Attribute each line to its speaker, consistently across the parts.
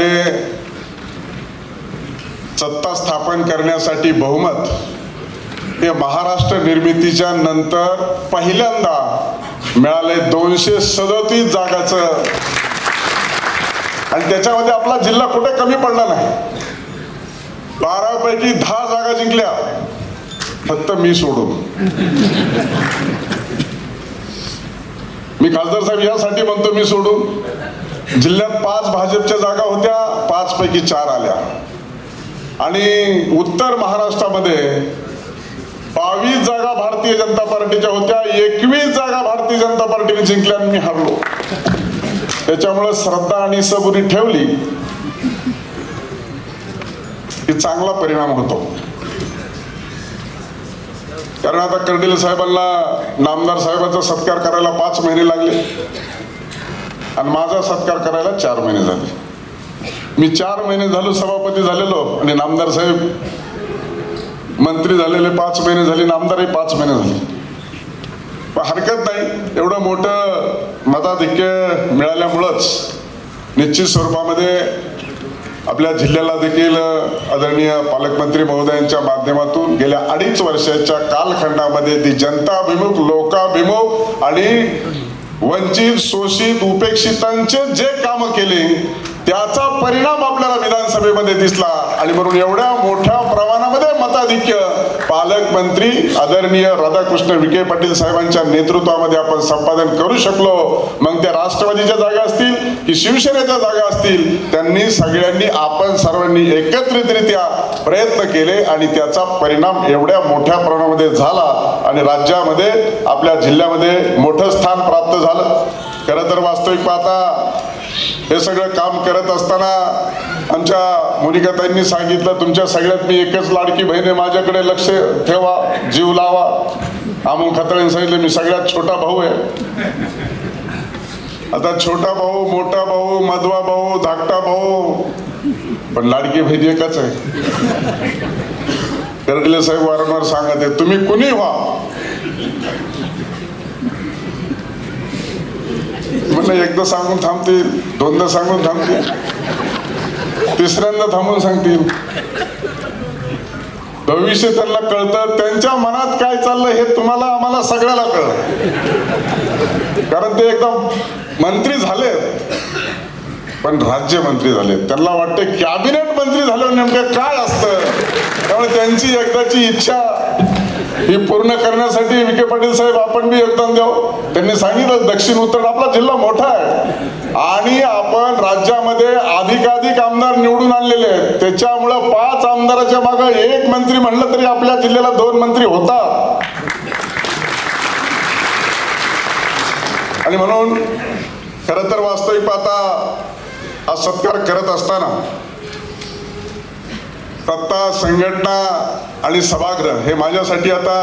Speaker 1: एवढ्या सत्ता स्थापन करण्यासाठी बहुमत हे महाराष्ट्र निर्मितीच्या नंतर पहिल्यांदा मिळाले दोनशे सदतीस जागाचं. आणि त्याच्यामध्ये आपला जिल्हा कुठे कमी पडला नाही. बारापैकी दहा जागा जिंकल्या. फक्त मी सोडून. मी खासदार साहेब यासाठी म्हणतो मी सोडून. जिल्ह्यात पाच भाजपच्या जागा होत्या पाच पैकी चार आल्या. आणि उत्तर महाराष्ट्रामध्ये बावीस जागा भारतीय जनता पार्टीच्या होत्या एकवीस जागा भारतीय जनता पार्टीने जिंकल्या आणि मी हरलो. त्याच्यामुळे श्रद्धा आणि सबुरी ठेवली. की चांगला परिणाम होतो. कारण आता कर्डिल साहेबांना नामदार साहेबांचा सत्कार करायला पाच महिने लागले. आणि माझा सत्कार करायला चार महिने झाले. मी चार महिने झालो सभापती झालेलो आणि नामदार साहेब मंत्री झालेले पाच महिने झाले नामदारही पाच महिने झाले. पण हरकत नाही एवढं मोठं मताधिक्य मिळाल्यामुळंच निश्चित स्वरूपामध्ये आपल्या जिल्ह्याला देखील आदरणीय पालकमंत्री महोदयांच्या माध्यमातून गेल्या अडीच वर्षाच्या कालखंडामध्ये ती जनताभिमुख लोकाभिमुख आणि वंचित शोषित उपेक्षितांचे जे काम केले त्याचा परिणाम आपल्याला विधानसभेमध्ये दिसला. आणि म्हणून एवढ्या मोठ्या प्रमाणामध्ये मताधिक्य पालकमंत्री आदरणीय राधाकृष्ण विखे पाटील साहेबांच्या नेतृत्वामध्ये आपण संपादन करू शकलो. मग त्या राष्ट्रवादीच्या जागा असतील की शिवसेनेच्या जागा असतील त्यांनी सगळ्यांनी आपण सर्वांनी एकत्रितरित्या प्रयत्न केले आणि त्याचा परिणाम एवढ्या मोठ्या प्रमाणामध्ये झाला आणि राज्यामध्ये आपल्या जिल्ह्यामध्ये मोठं स्थान प्राप्त झालं. खरं तर वास्तविक पाहता हे सगळं काम करत असताना आमच्या मुनिकाताईंनी सांगितलं तुमच्या सगळ्यात मी एकच लाडकी बहीण आहे माझ्याकडे लक्ष ठेवा जीव लावा. अमोल खतळेंनी सांगितलं मी सगळ्यात छोटा भाऊ आहे. आता छोटा भाऊ मोठा भाऊ मधवा भाऊ धाकटा भाऊ पण लाडकी बहीण एकच आहे. करडले साहेब वारंवार सांगत आहे तुम्ही कुणी व्हा? म्हणलं एकदा सांगून थांबतील दोनदा सांगून थांबतील तिसऱ्यांदा थांबून सांगतील. भविष्य त्यांना कळतं त्यांच्या मनात काय चाललंय हे तुम्हाला आम्हाला सगळ्याला कळलं कारण ते एकदम मंत्री झालेत. पण राज्यमंत्री झाले. त्यांना वाटते कॅबिनेट मंत्री झाल्यावर नेमकं काय असतं? त्यामुळे त्यांची एकदाची इच्छा ही पूर्ण करण्यासाठी विखे पाटील साहेब आपण बी योगदान द्यावं. त्यांनी सांगितलं दक्षिण उत्तर आपला जिल्हा मोठा आहे. आणि आपण राज्यामध्ये अधिकाधिक आमदार निवडून आणलेले आहेत. त्याच्यामुळं पाच आमदाराच्या मागे एक मंत्री म्हणलं तरी आपल्या जिल्ह्याला दोन मंत्री होतात. आणि म्हणून खरं तर वास्तविक पाहता हा सत्कार करत असताना सत्ता संघटना आणि सभागृह हे माझ्यासाठी आता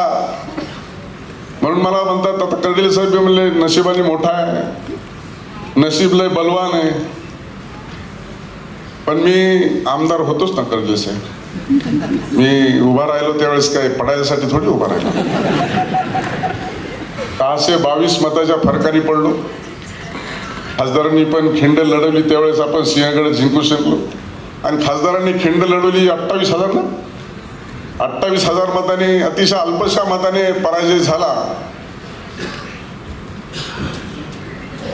Speaker 1: म्हणून मला म्हणतात आता कर्डिले साहेब म्हणले नशिबाने मोठा आहे नशीब लय बलवान आहे. पण मी आमदार होतोच ना कर्डिले साहेब. मी उभा राहिलो त्यावेळेस काय पडायसाठी थोडी उभा राहिलो. सहाशे बावीस मताच्या फरकाने पडलो? खासदारांनी पण खिंड लढवली त्यावेळेस आपण सिंहगड जिंकू शकलो. आणि खासदारांनी खिंड लढवली अठ्ठावीस हजार ना? अठ्ठावीस हजार मताने अतिशय अल्पशा मताने पराजय झाला.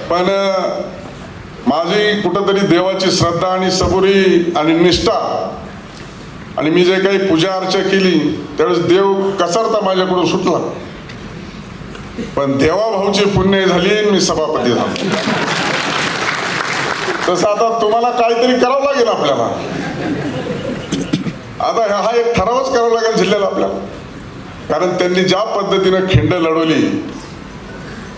Speaker 1: पण माझी कुठंतरी देवाची श्रद्धा आणि सबुरी आणि निष्ठा आणि मी जे काही पूजा अर्चा केली त्यावेळेस देव कसरता माझ्याकडून सुटला. पण देवाभाऊची पुण्य झाली आणि मी सभापती झालो. तसं आता तुम्हाला काहीतरी करावं लागेल आपल्याला. आता हा- एक ठरावच करावा लागेल जिल्ह्याला आपल्याला. कारण त्यांनी ज्या पद्धतीनं खिंड लढवली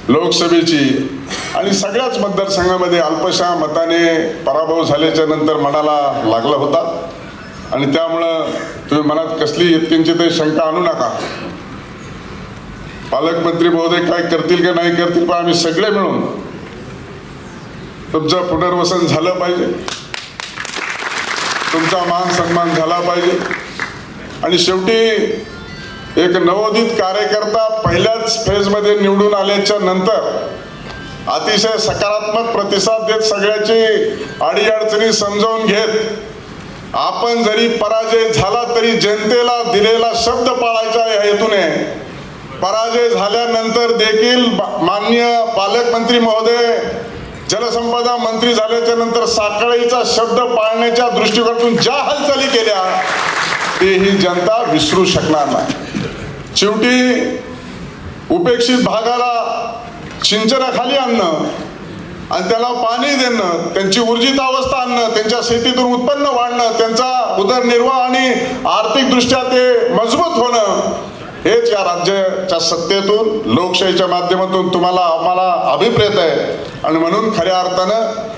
Speaker 1: लोकसभेची आणि सगळ्याच मतदारसंघामध्ये अल्पशा मताने पराभव झाल्याच्यानंतर मनाला लागला होता. आणि त्यामुळं तुम्ही मनात कसली इतकिंची शंका आणू नका. पालकमंत्री महोदय काय करतील का नाही करतील पण आम्ही सगळे मिळून तुमचं पुनर्वसन झालं पाहिजे. तुमचा मान सन्मान झाला पाहिजे. आणि शेवटी एक नवोदित कार्यकर्ता पहिल्याच फेजमध्ये निवडून आल्याच्यानंतर अतिशय सकारात्मक प्रतिसाद देत सगळ्याची अडीअडचणी समजावून घेत आपण जरी पराजय झाला तरी जनतेला दिलेला शब्द पाळायचा या हेतूने पराजय झाल्यानंतर देखील मान्य माननीय पालकमंत्री महोदय जलसंपदा मंत्री झाल्याच्यानंतर साखळीचा शब्द पाळण्याच्या दृष्टिकोनातून ज्या हालचाली केल्या ते ही जनता विसरू शकणार नाही. शेवटी उपेक्षित भागाला सिंचनाखाली आणणं आणि त्याला पाणी देणं त्यांची ऊर्जित अवस्था आणणं त्यांच्या शेतीतून उत्पन्न वाढणं त्यांचा उदरनिर्वाह आणि आर्थिकदृष्ट्या ते मजबूत होणं हेच या राज्याच्या सत्तेतून लोकशाहीच्या माध्यमातून तुम्हाला आम्हाला अभिप्रेत आहे. आणि म्हणून खऱ्या अर्थानं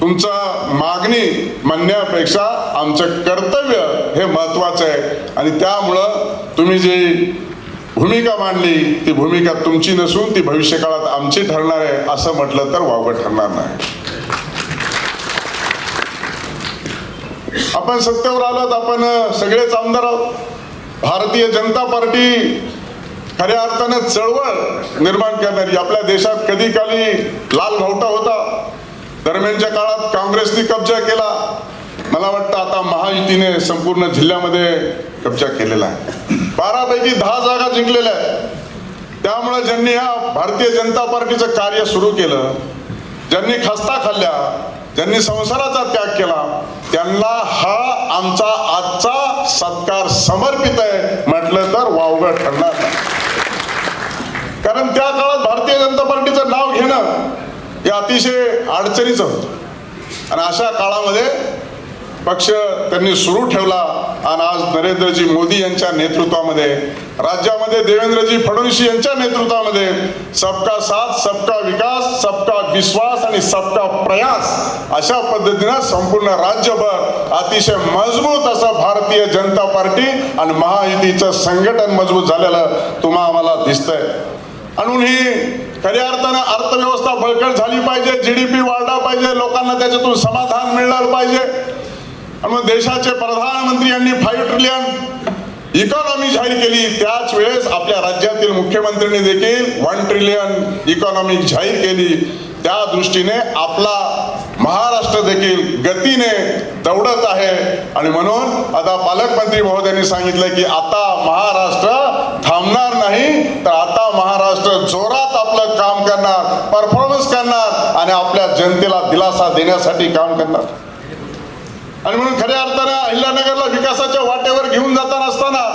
Speaker 1: तुमचा मागणी म्हणण्यापेक्षा आमचं कर्तव्य हे महत्वाचं आहे. आणि त्यामुळं तुम्ही जी भूमिका मांडली ती भूमिका तुमची नसून ती भविष्यकाळात आमची ठरणार आहे असं म्हटलं तर वावगं ठरणार नाही. आपण सत्तेवर आलोत आपण सगळेच आमदार आहोत. भारतीय जनता पार्टी खऱ्या अर्थानं चळवळ निर्माण करणारी. आपल्या देशात कधी काली लाल भावटा होता. दरम्यानच्या काळात काँग्रेसने कब्जा केला. मला वाटतं आता महायुतीने संपूर्ण जिल्ह्यामध्ये कब्जा केलेला आहे. बारापैकी दहा जागा जिंकलेल्या आहेत. त्यामुळे ज्यांनी ह्या भारतीय जनता पार्टीचं कार्य सुरू केलं ज्यांनी खस्ता खाल्ल्या ज्यांनी संसाराचा त्याग केला त्यांना हा आमचा आजचा सत्कार समर्पित आहे म्हटलं तर वावगं ठरणार नाही. कारण त्या काळात भारतीय जनता पार्टीचं नाव घेणं हे अतिशय अडचणीचं होतं. आणि अशा काळामध्ये पक्ष त्यांनी सुरू ठेवला आणि आज नरेंद्रजी मोदी यांच्या नेतृत्वामध्ये राज्यामध्ये देवेंद्रजी फडणवीस यांच्या नेतृत्वामध्ये सबका साथ सबका विकास सबका विश्वास आणि सबका प्रयास अशा पद्धतीनं संपूर्ण राज्यभर अतिशय मजबूत असं भारतीय जनता पार्टी आणि महायुतीचं संघटन मजबूत झालेलं तुम्हा आम्हाला दिसतंय. म्हणून ही खऱ्या अर्थानं अर्थव्यवस्था बळकट झाली पाहिजे जीडीपी वाढला पाहिजे लोकांना त्याच्यातून समाधान मिळणार पाहिजे. म्हणून देशाचे प्रधानमंत्री यांनी फाईव्ह ट्रिलियन इकॉनॉमी जाहीर केली. त्याच वेळेस आपल्या राज्यातील मुख्यमंत्र्यांनी देखील वन ट्रिलियन इकॉनॉमी जाहीर केली. त्या दृष्टीने आपला महाराष्ट्र देखील गतीने दौडत आहे. आणि म्हणून आता पालकमंत्री महोदयांनी सांगितलं की आता महाराष्ट्र थांबणार नाही तर आता महाराष्ट्र जोरात आपलं काम करणार परफॉर्मन्स करणार आणि आपल्या जनतेला दिलासा देण्यासाठी काम करणार. आणि म्हणून खऱ्या अर्थानं अहिल्यानगरला विकासाच्या वाटेवर घेऊन जाताना असताना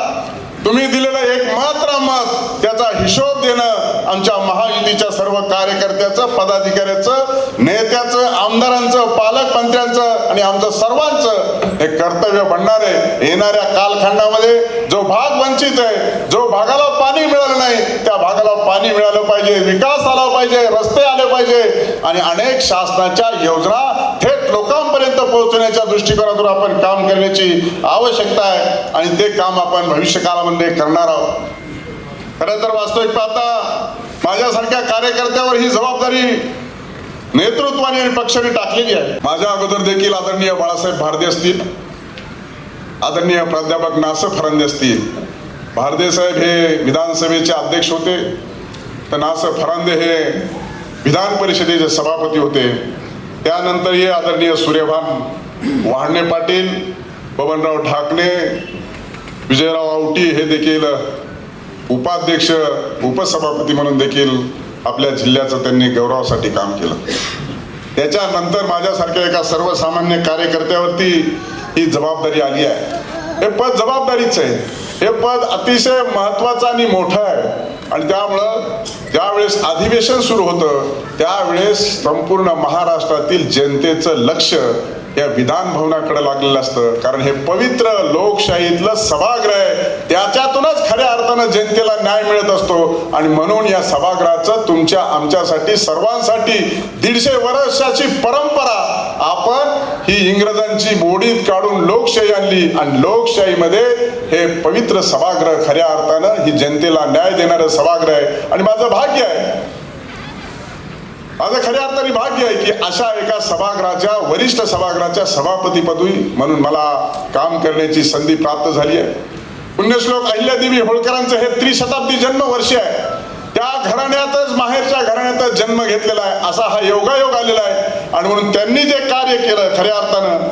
Speaker 1: तुम्ही दिलेलं एक मात्र मत त्याचा हिशोब देणं आमच्या महायुतीच्या सर्व कार्यकर्त्याचं पदाधिकाऱ्याचं नेत्याचं आमदारांचं पालकमंत्र्यांचं आणि आमचं सर्वांचं हे कर्तव्य बनणार आहे. येणाऱ्या कालखंडामध्ये जो भाग वंचित आहे जो भागाला पाणी मिळालं नाही त्या भागाला पाणी मिळालं पाहिजे विकास आला पाहिजे रस्ते आले पाहिजे आणि अनेक शासनाच्या योजना थेट लोकांपर्यंत पोहोचवण्याच्या दृष्टिकोनातून आपण काम करण्याची आवश्यकता आहे आणि ते काम आपण भविष्य काळामध्ये करणार आहोत. खरं तर वास्तविक पाहता माझ्यासारख्या कार्यकर्त्यावर ही जबाबदारी नेतृत्वाने आणि पक्षाने टाकलेली आहे. माझ्या अगोदर देखील आदरणीय बाळासाहेब भारदे असतील आदरणीय प्राध्यापक नासर फरांदे असतील भारदे साहेब हे विधानसभेचे अध्यक्ष होते तर नासर फरांदे हे विधान परिषदेचे सभापती होते. त्यानंतर हे आदरणीय सूर्यभान वाहणे पाटील बबनराव ठाकरे विजयराव आवटी हे देखील उपाध्यक्ष उपसभापती म्हणून देखील आपल्या जिल्ह्याचं त्यांनी गौरवासाठी काम केलं. त्याच्यानंतर माझ्यासारख्या एका सर्वसामान्य कार्यकर्त्यावरती ही जबाबदारी आली आहे. हे पद जबाबदारीच आहे. हे पद अतिशय महत्वाचं आणि मोठं आहे. आणि त्यामुळं ज्यावेळेस अधिवेशन सुरू होतं त्यावेळेस संपूर्ण महाराष्ट्रातील जनतेचं लक्ष या विधान भवनाकडे लागलेलं असतं. कारण हे पवित्र लोकशाहीतलं सभागृह आहे. त्याच्यातूनच खऱ्या अर्थानं जनतेला न्याय मिळत असतो. आणि म्हणून या सभागृहाचं तुमच्या आमच्यासाठी सर्वांसाठी दीडशे वर्षाची परंपरा. आपण ही इंग्रजांची मोडीत काढून लोकशाही आणली. आणि लोकशाहीमध्ये हे पवित्र सभागृह खऱ्या अर्थानं ही जनतेला न्याय देणारं सभागृह आहे. आणि माझं भाग्य आहे माझा खऱ्या अर्थाने भाग्य आहे की अशा एका सभागृहाच्या वरिष्ठ सभागृहाच्या सभापतीपदी म्हणून मला काम करण्याची संधी प्राप्त झाली आहे. पुण्यश्लोक अहिल्यादेवी होळकरांचं हे त्रिशताब्दी जन्म वर्ष आहे. त्या घराण्यातच माहेरच्या घराण्यातच जन्म घेतलेला आहे. असा हा योगायोग आलेला आहे. आणि म्हणून त्यांनी जे कार्य केलं खऱ्या अर्थानं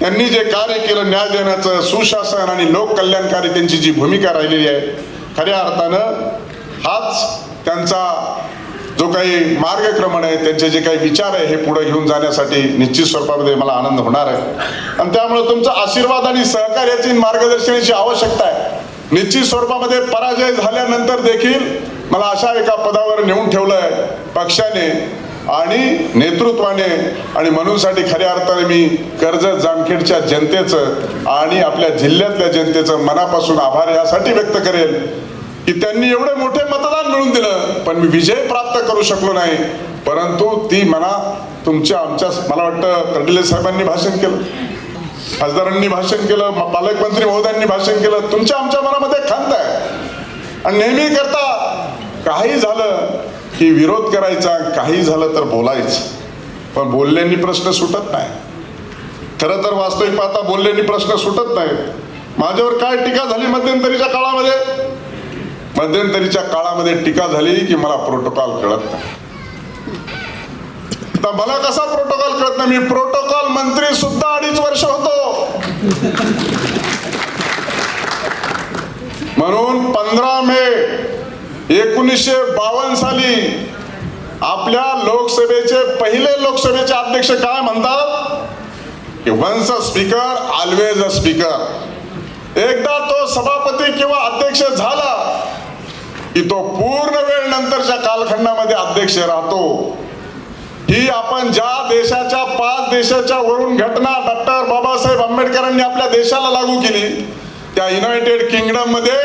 Speaker 1: त्यांनी जे कार्य केलं न्याय देण्याचं सुशासन आणि लोककल्याणकारी त्यांची जी भूमिका राहिलेली आहे खऱ्या अर्थानं हाच त्यांचा जो काही मार्गक्रमण आहे त्यांचे जे काही विचार आहे हे पुढे घेऊन जाण्यासाठी निश्चित स्वरूपामध्ये मला आनंद होणार आहे. आणि त्यामुळे तुमचा आशीर्वाद आणि सहकार्याची मार्गदर्शनाची आवश्यकता आहे. निश्चित स्वरूपामध्ये पराजय झाल्यानंतर देखील मला अशा एका पदावर नेऊन ठेवलं आहे पक्षाने आणि नेतृत्वाने. आणि म्हणूनसाठी खऱ्या अर्थाने मी कर्जत जामखेडच्या जनतेचं आणि आपल्या जिल्ह्यातल्या जनतेचं मनापासून आभार यासाठी व्यक्त करेल. की त्यांनी एवढे मोठे मतदान मिळवून दिलं पण मी विजय प्राप्त करू शकलो नाही. परंतु ती मला तुमच्या आमच्या मला वाटतं कर्डिले साहेबांनी भाषण केलं. खासदारांनी भाषण केलं पालकमंत्री महोदयांनी भाषण केलं. तुमच्या आमच्या मनामध्ये खांत आहे. आणि नेहमी करता काही झालं की विरोध करायचा काही झालं तर बोलायचं. पण बोलल्याने प्रश्न सुटत नाही. खरं तर वास्तविक पाहता बोलल्याने प्रश्न सुटत नाहीत. माझ्यावर काय टीका झाली मध्यंतरीच्या काळामध्ये? मध्यंतरीच्या काळामध्ये टीका झाली की मला प्रोटोकॉल कळत नाही. तर मला कसा प्रोटोकॉल कळत नाही? मी प्रोटोकॉल मंत्री सुद्धा अडीच वर्ष होतो. म्हणून पंधरा मे एकोणीसशे बावन्न साली आपल्या लोकसभेचे पहिले लोकसभेचे अध्यक्ष काय म्हणतात? की once a speaker always a speaker एकदा तो सभापती किंवा अध्यक्ष झाला की तो पूर्ण वेळ नंतरच्या कालखंडामध्ये अध्यक्ष राहतो. ही आपण ज्या देशाच्या पाच देशाच्या वरून घटना डॉक्टर बाबासाहेब आंबेडकरांनी आपल्या देशाला लागू केली त्या युनायटेड किंगडममध्ये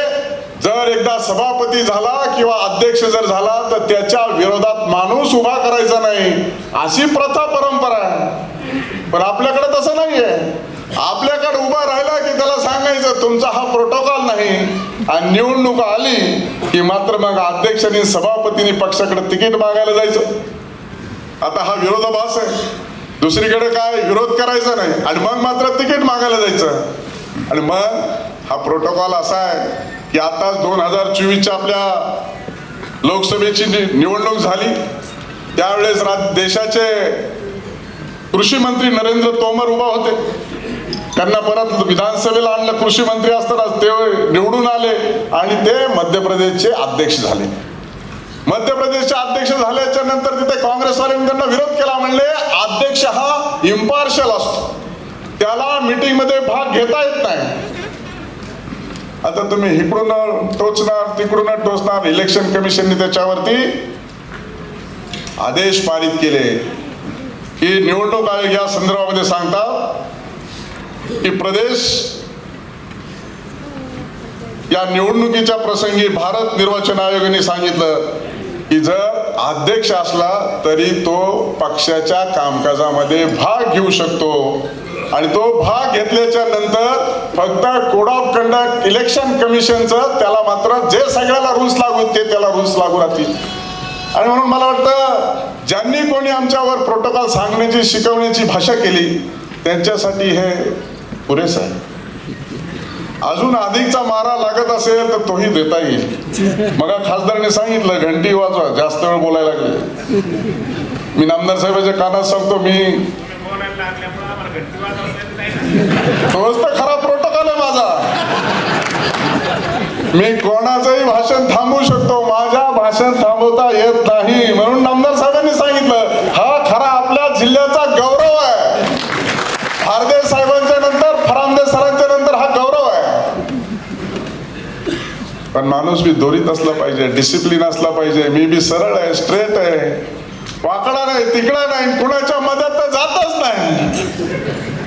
Speaker 1: जर एकदा सभापती झाला किंवा अध्यक्ष जर झाला तर त्याच्या विरोधात माणूस उभा करायचा नाही अशी प्रथा परंपरा आहे. पण आपल्याकडे तसं नाहीये. आपल्याकडे उभा राहिला की त्याला सांगायचं तुमचा हा प्रोटोकॉल नाही आणि निवडणूक आली की मात्र मग अध्यक्षांनी सभापतींनी पक्षाकडे तिकीट मागायला जायचं. आता हा विरोधाभास आहे. दुसरीकडे काय विरोध करायचा नाही. आणि मग मात्र तिकीट मागायला जायचं. आणि मग हा प्रोटोकॉल असा आहे की आता दोन हजार चोवीसच्या आपल्या लोकसभेची निवडणूक झाली. त्यावेळेस देशाचे कृषी मंत्री नरेंद्र तोमर उभा होते. त्यांना परत विधानसभेला आणलं कृषी मंत्री असताना ते निवडून आले आणि ते मध्य प्रदेशचे अध्यक्ष झाले. मध्य प्रदेशचे अध्यक्ष झाल्याच्यानंतर तिथे काँग्रेसवाल्यांनी त्यांना विरोध केला म्हणले अध्यक्ष हा इम्पार्शल असतो. त्याला मीटिंगमध्ये भाग घेता येत नाही. आता तुम्ही इकडून टोचणार तिकडून टोचणार इलेक्शन कमिशनने त्याच्यावरती आदेश पारित केले. की निवडणूक आयोग या संदर्भामध्ये सांगतात प्रदेश या निवडणुकीच्या प्रसंगी भारत निर्वाचन आयोगाने सांगितलं की जर अध्यक्ष असला तरी तो पक्षाच्या कामकाजामध्ये भाग घेऊ शकतो. आणि तो भाग घेतल्याच्या नंतर फक्त कोड ऑफ कंडक्ट इलेक्शन कमिशनचं त्याला मात्र जे सगळ्याला रूल्स लागू ते त्याला रूल्स लागू राहतील. आणि म्हणून मला वाटतं ज्यांनी कोणी आमच्यावर प्रोटोकॉल सांगण्याची शिकवण्याची भाषा केली त्यांच्यासाठी हे पुरेसा आहे. अजून अधिकचा मारा लागत असेल तर तोही देता येईल. मग खासदारांनी सांगितलं घंटी वाजवा जास्त वेळ बोलायला लागले. मी नामदार साहेबाच्या कानात सांगतो मी तोच तर खरा प्रोटोकॉल आहे माझा. मी कोणाचंही भाषण थांबवू शकतो माझ्या भाषण थांबवता येत नाही. म्हणून नामदार साहेबांनी सांगितलं हा खरा आपल्या जिल्ह्याचा गौरव आहे भारदेव साहेबांच्या नंतर फरांदे सरांच्या नंतर हा गौरव आहे पण माणूस बी दोरीत असला पाहिजे डिसिप्लिन असला पाहिजे. मी बी सरळ आहे स्ट्रेट आहे. वाकडा नाही तिकडा नाही कुणाच्या मदत तर जातच नाही.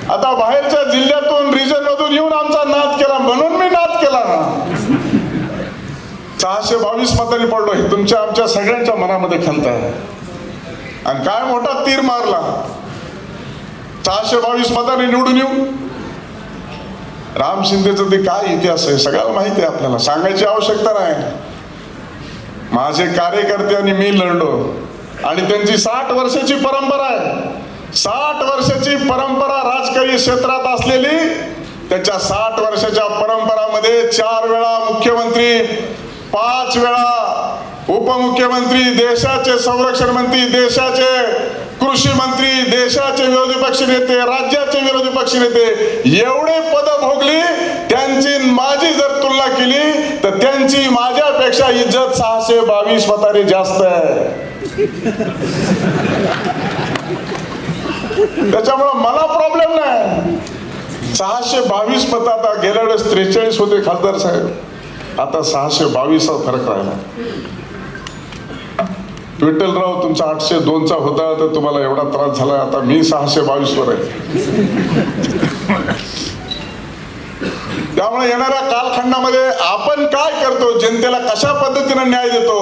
Speaker 1: आता बाहेरच्या जिल्ह्यातून रिजन मधून येऊन आमचा नाद केला म्हणून मी नाद केला. सहाशे बावीस मतांनी पडलो हे तुमच्या आमच्या सगळ्यांच्या मनामध्ये खंत आहे. आणि काय मोठा तीर मारला. सहाशे बावीस मतांनी निवडून येऊ. राम शिंदेचं ते काय इतिहास आहे? सगळ्याला माहिती आहे आपल्याला. सांगायची आवश्यकता नाही. माझे कार्यकर्ते आणि मी लढलो. आणि त्यांची साठ वर्षाची परंपरा आहे. साठ वर्षाची परंपरा राजकीय क्षेत्रात असलेली त्याच्या साठ वर्षाच्या परंपरामध्ये चार वेळा मुख्यमंत्री पाच वेळा उपमुख्यमंत्री देशाचे संरक्षण मंत्री देशाचे कृषी मंत्री देशाचे विरोधी पक्ष नेते राज्याचे विरोधी पक्ष नेते एवढे पद भोगली त्यांची माझी जर तुलना केली तर त्यांची माझ्यापेक्षा इज्जत सहाशे बावीस मताने जास्त आहे. त्याच्यामुळं मला प्रॉब्लेम नाही. सहाशे बावीस मत आता गेल्या वेळेस त्रेचाळीस होते खासदार साहेब. आता सहाशे बावीसचा फरक राहिला. विठ्ठलराव तुमचा आठशे दोनचा होता तर तुम्हाला एवढा त्रास झाला आता मी सहाशे बावीसवर आहे. त्यामुळे येणाऱ्या कालखंडामध्ये आपण काय करतो? जनतेला कशा पद्धतीनं न्याय देतो?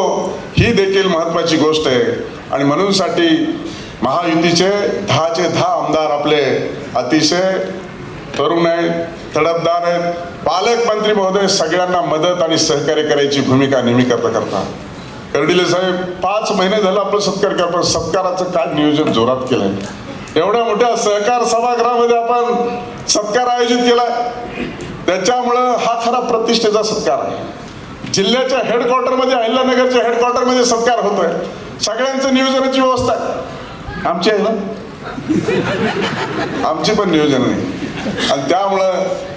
Speaker 1: ही देखील महत्वाची गोष्ट आहे. आणि म्हणून साठी महायुतीचे दहाचे दहा आमदार आपले अतिशय तरुण आहेत तडफदार आहेत. पालकमंत्री महोदय सगळ्यांना मदत आणि सहकार्य करायची भूमिका नेहमी करता करता. कर्डिले साहेब पाच महिने झालं आपलं सत्कार करतो सत्काराचं काय नियोजन जोरात केलंय? एवढ्या मोठ्या सहकार सभागृहामध्ये आपण सत्कार आयोजित केलाय त्याच्यामुळं हा खरा प्रतिष्ठेचा सत्कार आहे. जिल्ह्याच्या हेडक्वार्टरमध्ये अहिल्यानगरच्या हेडक्वार्टरमध्ये सत्कार होतोय. सगळ्यांचं नियोजनाची व्यवस्था आहे. आमची आहे ना? आमची पण नियोजन आहे. आणि त्यामुळं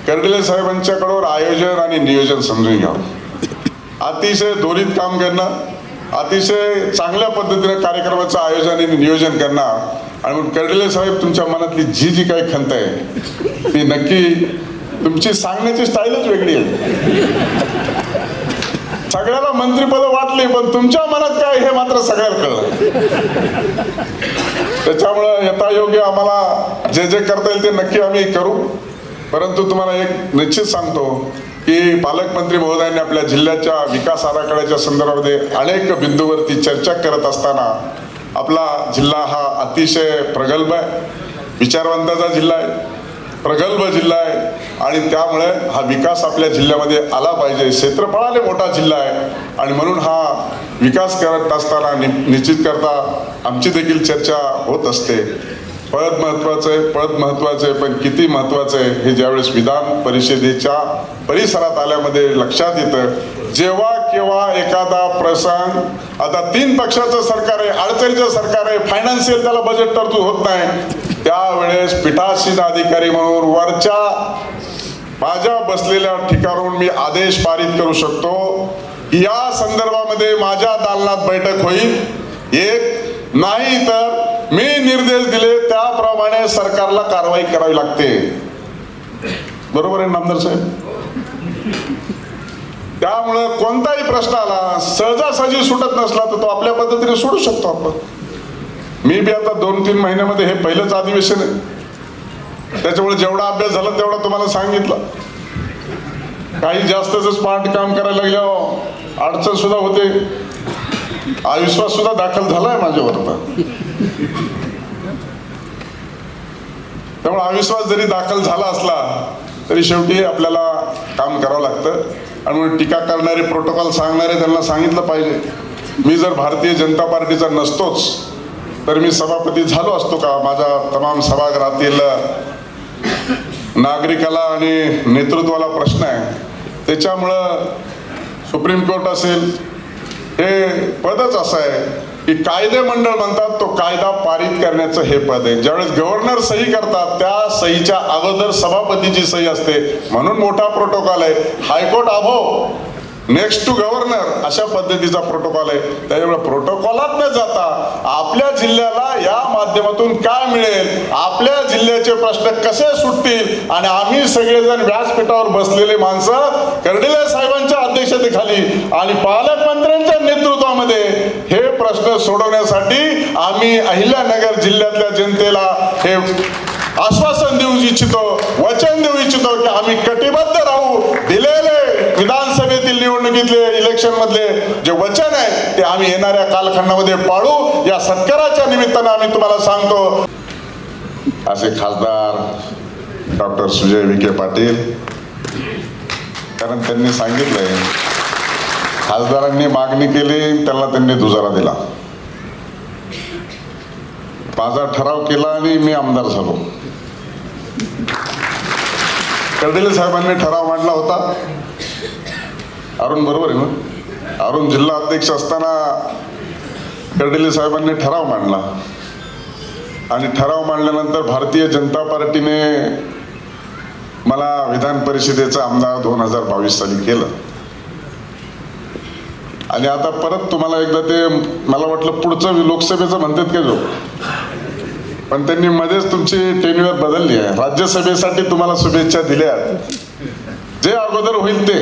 Speaker 1: कर्डिले साहेबांच्याकडवर आयोजन आणि नियोजन समजून घ्यावं. अतिशय दोरीत काम करणं अतिशय चांगल्या पद्धतीनं कार्यक्रमाचं आयोजन आणि नियोजन करणार. आणि म्हणून कर्डिले साहेब तुमच्या मनातली जी जी काही खंत आहे ती नक्की तुमची सांगण्याची स्टाईलच वेगळी आहे. सगळ्याला मंत्रीपद वाटली पण तुमच्या मनात काय हे मात्र सगळ्याला कळलं. त्याच्यामुळं यथायोग्य आम्हाला जे जे करता येईल ते नक्की आम्ही करू. परंतु तुम्हाला एक निश्चित सांगतो की पालकमंत्री महोदयांनी आपल्या जिल्ह्याच्या विकास आराखड्याच्या संदर्भामध्ये अनेक बिंदूवरती चर्चा करत असताना आपला जिल्हा हा अतिशय प्रगल्भ आहे. विचारवंताचा जिल्हा आहे. प्रगल्भ जिल्हा आहे. आणि त्यामुळे हा विकास आपल्या जिल्ह्यामध्ये आला पाहिजे. क्षेत्रफळाने मोठा जिल्हा आहे. आणि म्हणून हा विकास करत असताना नि निश्चित करता आमची देखील चर्चा होत असते. पद महत्वाचं आहे पद महत्वाचं आहे पण किती महत्वाचं आहे हे ज्यावेळेस विधान परिषदेच्या परिसरात आल्यामध्ये लक्षात येतं. जेव्हा केव्हा एखादा प्रसंग आता तीन पक्षाचं सरकार आहे अडचणीचं सरकार आहे फायनान्शियल त्याला बजेट तरतूद होत नाही. त्यावेळेस पीठासीन अधिकारी म्हणून वरच्या माझ्या बसलेल्या ठिकाणून मी आदेश पारित करू शकतो. या संदर्भामध्ये माझ्या दालनात बैठक होईल. एक नाही तर मी निर्देश दिले त्याप्रमाणे सरकारला कारवाई करावी लागते. बरोबर आहे नामदार साहेब? त्यामुळं कोणताही प्रश्न आला सहजासहजी सुटत नसला तर तो आपल्या पद्धतीने सोडू शकतो आपण. मी बी आता दोन तीन महिन्यामध्ये हे पहिलंच अधिवेशन आहे. त्याच्यामुळे जेवढा अभ्यास झाला तेवढा तुम्हाला सांगितलं. काही जास्तच स्मार्ट काम करायला लागल्यावर हो. अडचण सुद्धा होते. अविश्वास सुद्धा दाखल झालाय माझ्यावर त्यामुळे अविश्वास जरी दाखल झाला असला तरी शेवटी आपल्याला काम करावं लागतं. आणि म्हणून टीका करणारे प्रोटोकॉल सांगणारे त्यांना सांगितलं पाहिजे. मी जर भारतीय जनता पार्टीचा नसतोच तर मी सभापती झालो असतो का? माझ्या तमाम सभागृहातील नागरिकाला आणि नेतृत्वाला प्रश्न आहे. त्याच्यामुळं सुप्रीम कोर्ट असेल हे पदच असं आहे की कायदे मंडळ म्हणतात तो कायदा पारित करण्याचं हे पद आहे. ज्यावेळेस गव्हर्नर सही करतात त्या सहीच्या अगोदर सभापतीची सही असते. म्हणून मोठा प्रोटोकॉल आहे. हायकोर्ट आभो नेक्स्ट टू गव्हर्नर अशा पद्धतीचा प्रोटोकॉल आहे. त्याच्यामुळे प्रोटोकॉलात न जाता आपल्या जिल्ह्याला या माध्यमातून काय मिळेल आपल्या जिल्ह्याचे प्रश्न कसे सुटतील आणि आम्ही सगळेजण व्यासपीठावर बसलेले माणसं कर्डिले साहेबांच्या अध्यक्षतेखाली आणि पालकमंत्र्यांच्या नेतृत्वामध्ये हे प्रश्न सोडवण्यासाठी आम्ही अहिल्यानगर जिल्ह्यातल्या जनतेला हे आश्वासन देऊ इच्छितो वचन देऊ इच्छितो की आम्ही कटिबद्ध राहू. दिलेले विधानसभेतील निवडणुकीतले इलेक्शन मधले जे वचन आहे ते आम्ही येणाऱ्या कालखंडामध्ये पाळू. या सत्काराच्या निमित्तानं आम्ही तुम्हाला सांगतो असे खासदार डॉक्टर सुजय विखे पाटील कारण त्यांनी सांगितलंय खासदारांनी मागणी केली त्यांना त्यांनी दुजारा दिला. माझा ठराव केला आणि मी आमदार झालो. कर्डिले साहेबांनी ठराव मांडला होता. अरुण बरोबर आहे ना? अरुण जिल्हा अध्यक्ष असताना कर्डिले साहेबांनी ठराव मांडला. आणि ठराव मांडल्यानंतर भारतीय जनता पार्टीने मला विधान परिषदेचा आमदार दोन हजार बावीस साली केलं. आणि आता परत तुम्हाला एकदा ते मला वाटलं पुढचं लोकसभेचं म्हणतात का जो पण त्यांनी मध्येच तुमची टेन्युअर बदलली आहे. राज्यसभेसाठी तुम्हाला शुभेच्छा दिल्या. जे अगोदर होईल ते.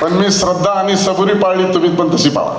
Speaker 1: पण मी श्रद्धा आणि सबुरी पाळली तुम्ही पण तशी पाळा.